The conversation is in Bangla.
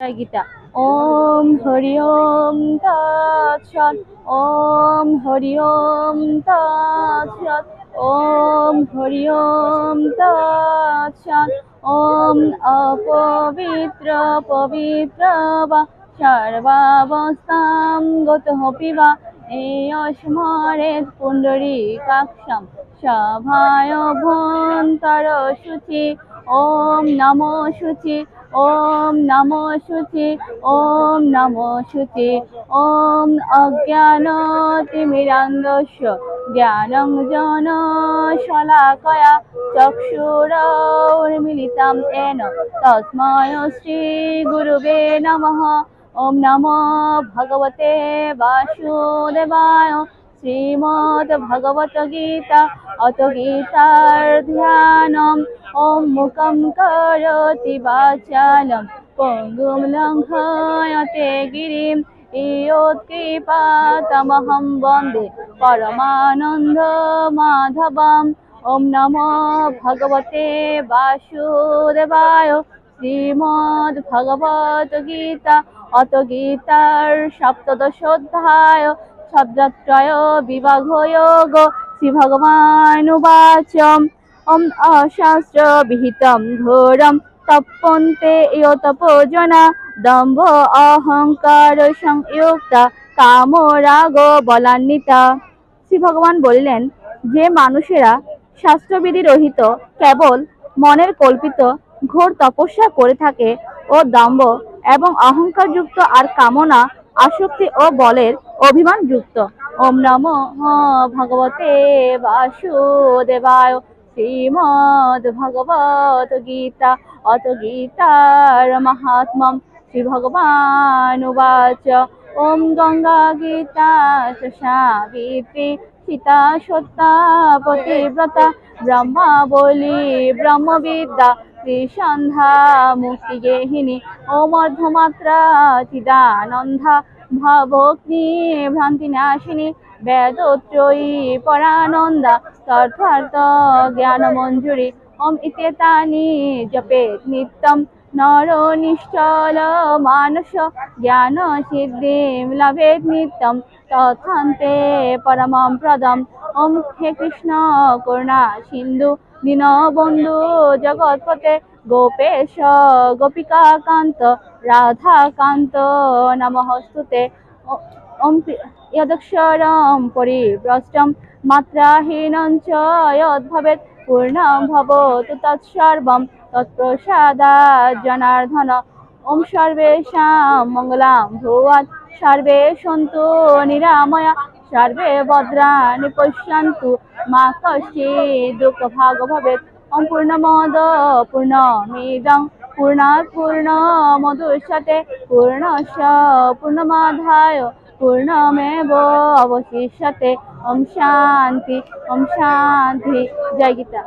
গীতা। ওম হরি ওম তৎসৎ ওম হরি ওম ওম হরি ওম তৎসৎ ওম অপবিত্র পবিত্র বা, সর্বাবস্থাম গত পিবা এয়স্মরে পুণ্ডরী কাক্ষম সভায় ভন্তর শুচি ওম নমো শুচি ওম নমো শুচি, ওম নমো শুচি, ওম অজ্ঞানতিমিরান্ধস্য জ্ঞানঞ্জন শলাকয়া চক্ষুরৌর্মিলিতাম येन তস্মৈ শ্রী গুরুবে নমঃ। ওম নমো ভগবতে বাসুদেবায় শ্রীমদ্ ভগবত গীতা অত গীতার ধ্যানম ওম মুখম করোতি বাচালম পঙ্গুম লঙ্ঘয়তে গিরিম ইয়োৎকৃপাতমহং বন্দে পরমানন্দ মাধবম ওম নমো ভগবতে বাসুদেবায় শ্রীমদ্ ভগবত গীতা অত গীতার সপ্তদশ শব্দত্রয় বিভাগয়োগ শ্রী ভগবানুবাচম ওম অশাস্ত্র বিহিতম ঘোরম, তপন্তে ইয় তপোজনা, দম্ভ অহংকার সংযুক্তা কাম রাগ বলান্বিতা। শ্রী ভগবান বললেন, যে মানুষেরা শাস্ত্রবিধি রহিত কেবল মনের কল্পিত ঘোর তপস্যা করে থাকে ও দম্ভ এবং অহংকারযুক্ত আর কামনা আসক্তি ও বলের অভিমান যুক্ত। ওম নমো ভগবতে বাসুদেবায় শ্রীমদ ভগবত গীতা, অত গীতার মাহাত্ম্যম শ্রী ভগবান উবাচ। ওম গঙ্গা গীতা সাবিত্রী সীতা সত্তা পতিব্রতা, ব্রহ্মা বলি ব্রহ্মবিদ্যা, ত্রিসন্ধ্যা মুক্তি গেহিনী ওম অর্ধমাত্রা চিদানন্দা। ভাবগ্নি ভ্রান্তি নাশিনী, বেদত্রয়ী পরানন্দা, তথার্থ জ্ঞান মঞ্জুরি, ওম ইত্যেতানি জপেত নিত্যম নর নিশ্চল মানস, জ্ঞান সিদ্ধিম লভেত নিত্যম, তথান্তে পরমম প্রদম। ওম হে কৃষ্ণ, করুণা সিন্ধু, দীনবন্ধু জগৎপতে গোপেশ গোপিকাকান্ত রাধাকান্ত নমহস্তুতে ইয়দক্ষরম পরিভ্রষ্টম মাত্রাহীনং চ ইয়দ্ভবেত পূর্ণম ভবতু তৎসর্বম, তৎপ্রসাদ জনার্দন। ওম সর্বেশাম মঙ্গলাম ভুয়াত সর্বে সন্তু নিরাময়া, সর্বে ভদ্রা পশ্যন্তু। মা কষ্টি দুঃখ ভাগ ভবে অপূর্ণ মদ পূর্ণ পূর্ণমিদং পূর্ণাৎ পূর্ণমদুষ্যতে পূর্ণশ পূর্ণমাধায় পূর্ণমেব অবশিষ্যতে ওম শান্তি ওম শান্তি জয় গীতা